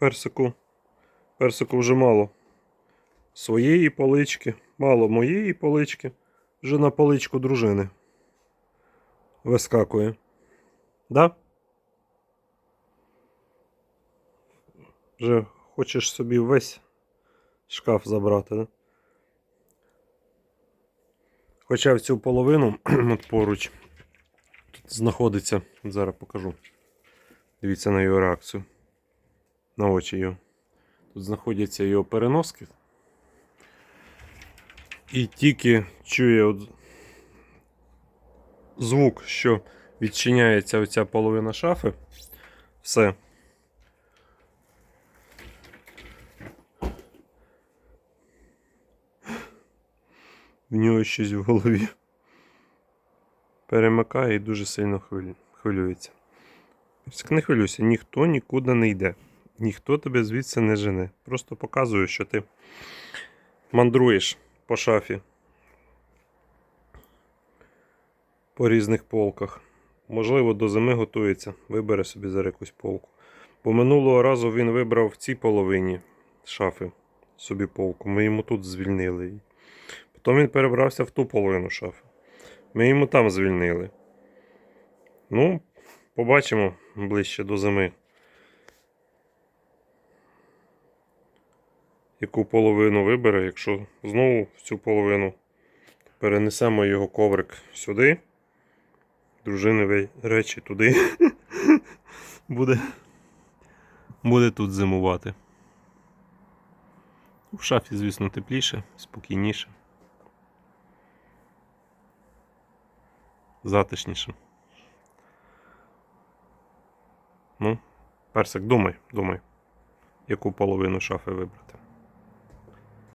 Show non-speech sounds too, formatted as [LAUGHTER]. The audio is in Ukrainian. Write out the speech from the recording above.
персику. Персику вже мало. Своєї полички, мало моєї полички. Вже на поличку дружини. Вискакує. Да? Вже хочеш собі весь шкаф забрати, да? Хоча в цю половину [CLEARS THROAT] от поруч тут знаходиться, зараз покажу. Дивіться на його реакцію. На очі його. Тут знаходяться його переноски. І тільки чує от звук, що відчиняється оця половина шафи. Все. В нього щось в голові. Перемикає і дуже сильно хвилюється. Не хвилюйся, ніхто нікуди не йде. Ніхто тебе звідси не жене. Просто показую, що ти мандруєш по шафі. По різних полках. Можливо, до зими готується. Вибере собі зараз якусь полку. Бо минулого разу він вибрав в цій половині шафи собі полку. Ми йому тут звільнили її. Потім він перебрався в ту половину шафи. Ми йому там звільнили. Ну, побачимо ближче до зими. Яку половину вибере, якщо знову в цю половину перенесемо його коврик сюди, дружини речі туди, [LAUGHS] буде, буде тут зимувати. В шафі, звісно, тепліше, спокійніше. Затишніше. Ну, персик, думай, думай, яку половину шафи вибрати.